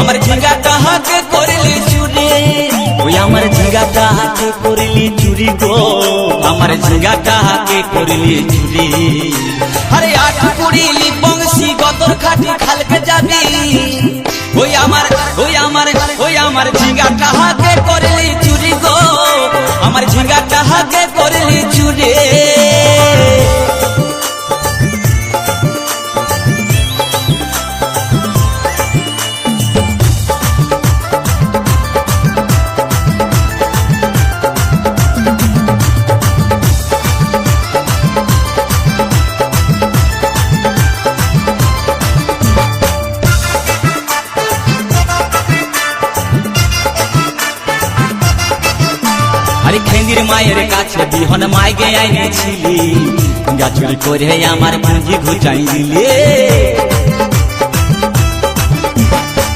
আমার ঝিঙ্গা কাহাকে করলি চুরি? ওই আমার ঝিঙ্গা কাহাকে করলি চুরি গো? আমার ঝিঙ্গা কাহাকে করলি চুরি? আরে আট কুড়ি বংশী গতর খাটি খালকে যাবি? ওই আমার ওই খেন্দির মায়ের কাছে বিহন মাইগে আইনেছিলি। গাছুরি করে আমার পুঁজি ঘুচাই দিলে।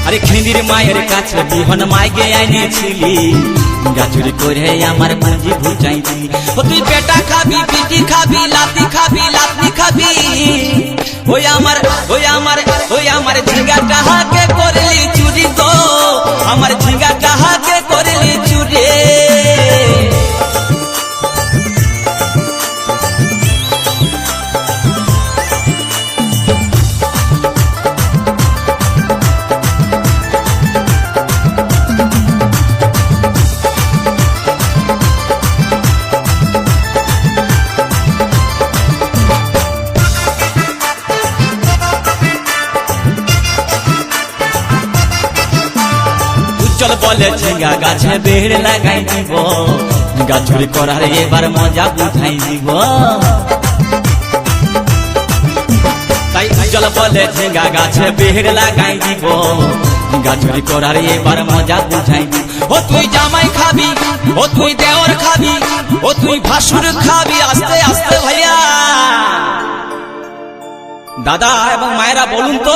আরে খেন্দির মায়ের কাছে বিহন মাইগে আইনেছিলি। গাছুরি করে আমার পুঁজি ঘুচাই দিলি। ও তুই পেটা খাবি, পিটি খাবি, লাতি খাবি লাতি খাবি। ওই আমার ওই আমার ওই আমার ঝিঙ্গা টাহাকে করলি বলে ঝিঙ্গা গাছে বেড় লাগাই দিব। গাছুরি করার এবার মজা বুঝাই দিব? তাই ঝিঙ্গা গাছে লাগাই দিব। গাছুরি করার এবার মজা বুঝাই ও তুই জামাই খাবি, ও তুই দেওর খাবি, ও তুই ভাসুর খাবি, আস্তে আস্তে ভাইয়া। দাদা এবং মায়েরা বলুন তো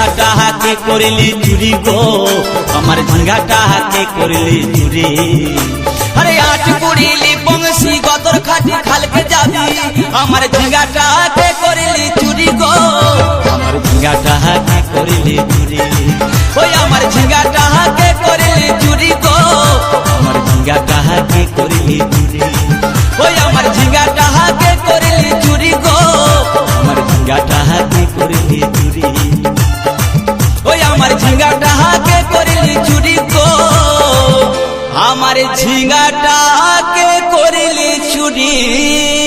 ঝিঙ্গাটা হাতে করলি চুরি গো। আমার ঝিঙ্গাটা হাতে করলি চুরি। আরে আট কুড়িলি বংশী, গদর খাটি খালকে যাবি। আমার ঝিঙ্গাটা হাতে করলি চুরি গো। আমার ঝিঙ্গাটা হাতে করলি চুরি। ওই আমার ঝিঙ্গাটা হাতে করলি চুরি গো। আমার ঝিঙ্গাটা হাতে করলি চুরি। ওই আমার ঝিঙ্গাটা হাতে করলি চুরি গো। আমার ঝিঙ্গাটা হাতে করলি চুরি। আমার ঝিঙ্গাটা হাকে করিলি চুরি গো আমার ঝিঙ্গাটা হাকে করিলি চুরি।